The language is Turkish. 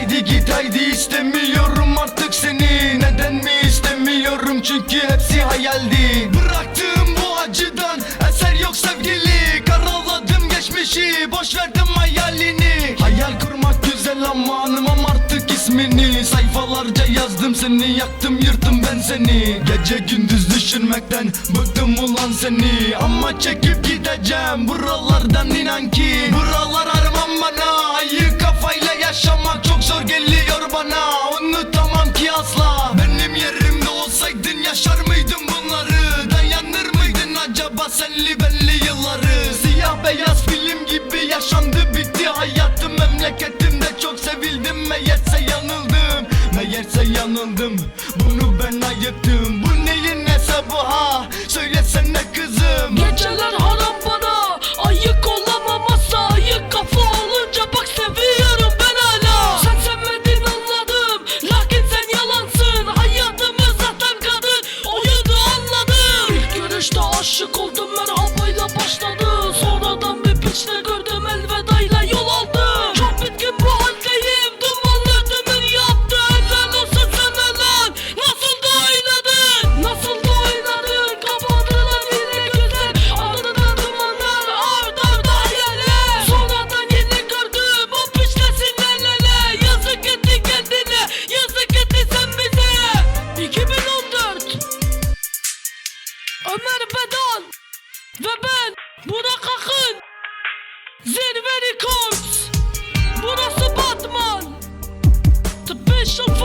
haydi git haydi istemiyorum artık seni. Neden mi istemiyorum? Çünkü hepsi hayaldi. Bıraktığım bu acıdan eser yok sevgili. Karaladım geçmişi boş verdim hayalini. Hayal kurmak güzel ama anımam artık ismini. Sayfalarca yazdım seni yaktım yırttım ben seni. Gece gündüz düşünmekten bıktım ulan seni. Ama çekip gideceğim buralardan inan ki. Buralar armam bana acaba senli belli yılları Siyah beyaz film gibi yaşandı bitti hayatım. Memleketimde çok sevildim meğerse yanıldım Meğerse yanıldım. Bunu ben ayıttım Bu neyin hesabı ha? Söylesene Ömer Bedan Ve ben Burak Akın Zirve Records Burası Batman The Bishop